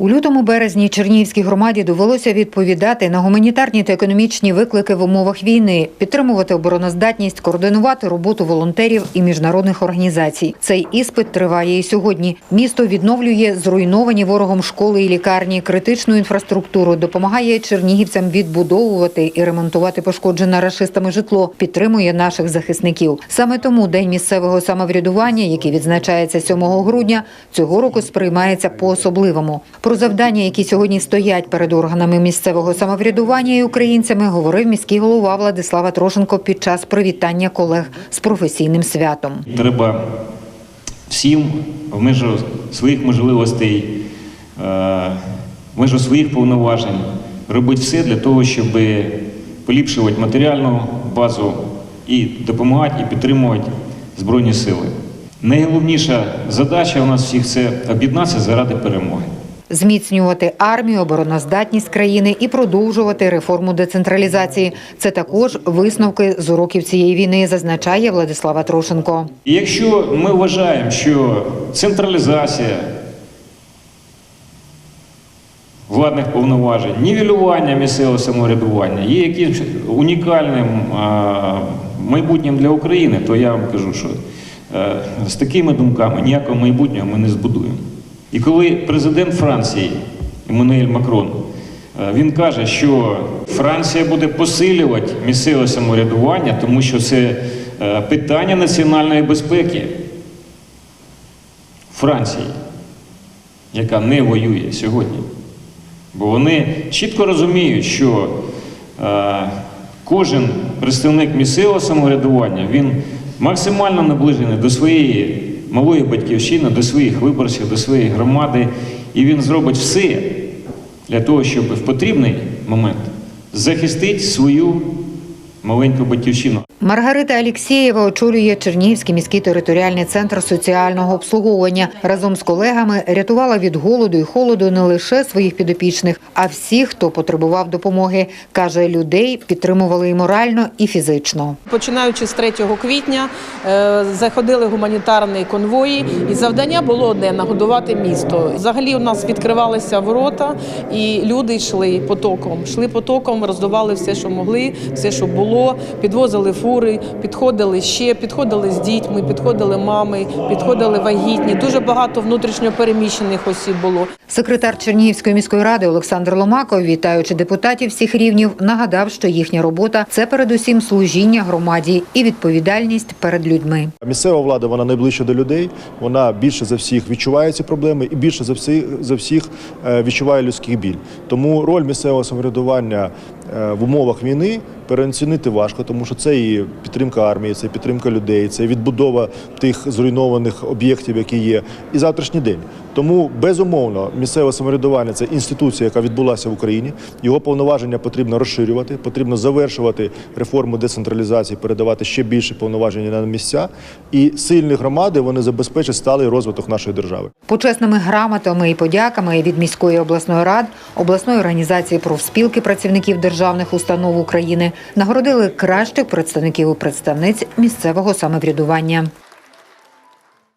У лютому березні Чернігівській громаді довелося відповідати на гуманітарні та економічні виклики в умовах війни, підтримувати обороноздатність, координувати роботу волонтерів і міжнародних організацій. Цей іспит триває і сьогодні. Місто відновлює зруйновані ворогом школи і лікарні, критичну інфраструктуру, допомагає чернігівцям відбудовувати і ремонтувати пошкоджене рашистами житло, підтримує наших захисників. Саме тому День місцевого самоврядування, який відзначається 7 грудня, цього року сприймається по-особливому. Про завдання, які сьогодні стоять перед органами місцевого самоврядування і українцями, говорив міський голова Владислава Трошенко під час привітання колег з професійним святом. Треба всім в межу своїх можливостей, е, в межу своїх повноважень робити все для того, щоб поліпшувати матеріальну базу і допомагати і підтримувати Збройні сили. Найголовніша задача у нас всіх це об'єднатися заради перемоги. Зміцнювати армію, обороноздатність країни і продовжувати реформу децентралізації. Це також висновки з уроків цієї війни, зазначає Владислава Трошенко. Якщо ми вважаємо, що централізація владних повноважень, нівелювання місцевого самоврядування є якимось унікальним майбутнім для України, то я вам кажу, що е, з такими думками ніякого майбутнього ми не збудуємо. І коли президент Франції Еммануель Макрон е, він каже, що Франція буде посилювати місцеве самоврядування, тому що це е, питання національної безпеки Франції, яка не воює сьогодні. Бо вони чітко розуміють, що е, кожен представник місцевого самоврядування він максимально наближений до своєї малої батьківщини, до своїх виборців, до своєї громади, і він зробить все для того, щоб в потрібний момент захистити свою маленьку батьківщину. Маргарита Алєксєєва очолює Чернігівський міський територіальний центр соціального обслуговування. Разом з колегами рятувала від голоду і холоду не лише своїх підопічних, а всіх, хто потребував допомоги. Каже, людей підтримували і морально, і фізично. Починаючи з 3 квітня е, заходили гуманітарні конвої, і завдання було одне нагодувати місто. Взагалі у нас відкривалися ворота, і люди йшли потоком. Йшли потоком, роздавали все, що могли, все, що було, підвозили фури, підходили ще, підходили з дітьми, підходили мами, підходили вагітні. Дуже багато внутрішньо переміщених осіб було. Секретар Чернігівської міської ради Олександр Ломаков, вітаючи депутатів всіх рівнів, нагадав, що їхня робота це передусім служіння громаді і відповідальність перед людьми. Місцева влада вона найближче до людей. Вона більше за всіх відчуває ці проблеми і більше за всіх за всіх е, відчуває людський біль. Тому роль місцевого самоврядування в умовах війни переоцінити важко, тому що це і підтримка армії, це підтримка людей, це відбудова тих зруйнованих об'єктів, які є, і завтрашній день. Тому безумовно місцеве самоврядування це інституція, яка відбулася в Україні. Його повноваження потрібно розширювати, потрібно завершувати реформу децентралізації, передавати ще більше повноважень на місця. І сильні громади вони забезпечать сталий розвиток нашої держави. Почесними грамотами і подяками від міської обласної рад, обласної організації профспілки працівників державних установ України нагородили кращих представників і представниць місцевого самоврядування.